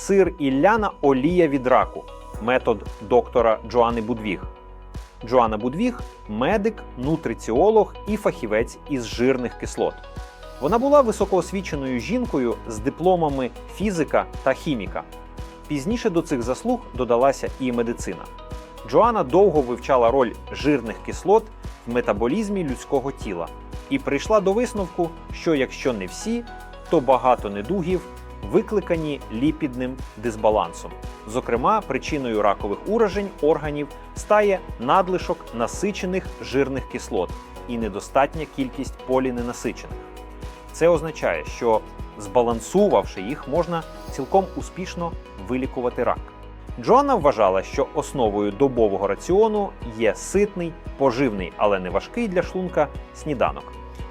сир і ляна олія від раку, метод доктора Джоани Будвіг. Джоанна Будвіг медик, нутриціолог і фахівець із жирних кислот. Вона була високоосвіченою жінкою з дипломами фізика та хіміка. Пізніше до цих заслуг додалася і медицина. Джоанна довго вивчала роль жирних кислот в метаболізмі людського тіла і прийшла до висновку, що якщо не всі, то багато недугів викликані ліпідним дисбалансом. Зокрема, причиною ракових уражень органів стає надлишок насичених жирних кислот і недостатня кількість поліненасичених. Це означає, що збалансувавши їх, можна цілком успішно вилікувати рак. Джоанна вважала, що основою добового раціону є ситний, поживний, але не важкий для шлунка сніданок.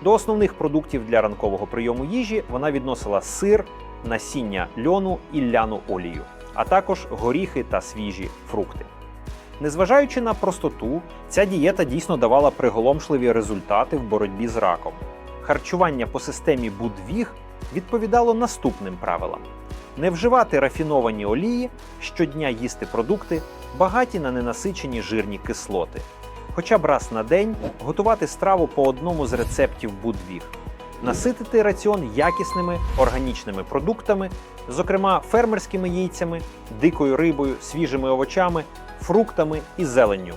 До основних продуктів для ранкового прийому їжі вона відносила сир, насіння льону і ляну олію, а також горіхи та свіжі фрукти. Незважаючи на простоту, ця дієта дійсно давала приголомшливі результати в боротьбі з раком. Харчування по системі Будвіг відповідало наступним правилам: не вживати рафіновані олії, щодня їсти продукти, багаті на ненасичені жирні кислоти. Хоча б раз на день готувати страву по одному з рецептів Будвіг, наситити раціон якісними органічними продуктами, зокрема фермерськими яйцями, дикою рибою, свіжими овочами, фруктами і зеленню.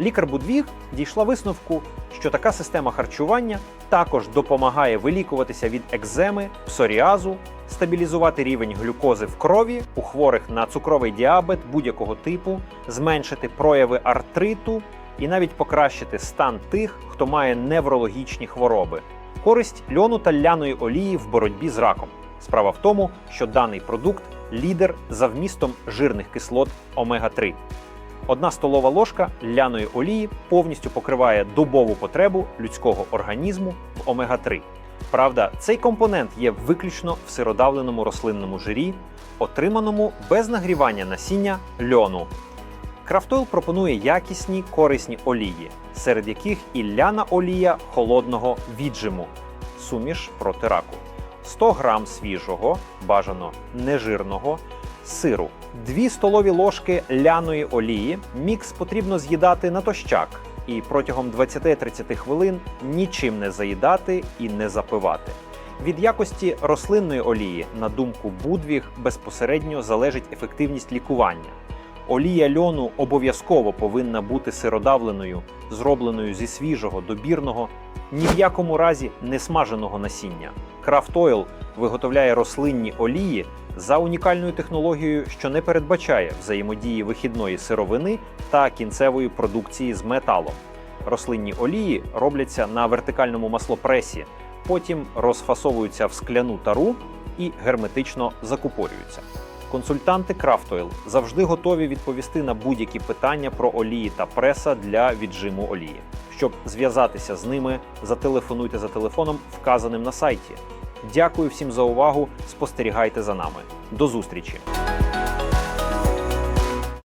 Лікар Будвіг дійшла висновку, що така система харчування також допомагає вилікуватися від екземи, псоріазу, стабілізувати рівень глюкози в крові у хворих на цукровий діабет будь-якого типу, зменшити прояви артриту і навіть покращити стан тих, хто має неврологічні хвороби. Користь льону та ляної олії в боротьбі з раком. Справа в тому, що даний продукт лідер за вмістом жирних кислот омега-3. Одна столова ложка ляної олії повністю покриває добову потребу людського організму в омега-3. Правда, цей компонент є виключно в сиродавленому рослинному жирі, отриманому без нагрівання насіння льону. Крафтойл пропонує якісні корисні олії, серед яких і ляна олія холодного віджиму, суміш проти раку, 100 грам свіжого, бажано нежирного сиру, 2 столові ложки ляної олії. Мікс потрібно з'їдати натощак і протягом 20-30 хвилин нічим не заїдати і не запивати. Від якості рослинної олії, на думку Будвіг, безпосередньо залежить ефективність лікування. Олія льону обов'язково повинна бути сиродавленою, зробленою зі свіжого, добірного, ні в якому разі не смаженого насіння. Craft Oil виготовляє рослинні олії за унікальною технологією, що не передбачає взаємодії вихідної сировини та кінцевої продукції з металом. Рослинні олії робляться на вертикальному маслопресі, потім розфасовуються в скляну тару і герметично закупорюються. Консультанти Крафтойл завжди готові відповісти на будь-які питання про олії та преса для віджиму олії. Щоб зв'язатися з ними, зателефонуйте за телефоном, вказаним на сайті. Дякую всім за увагу. Спостерігайте за нами. До зустрічі!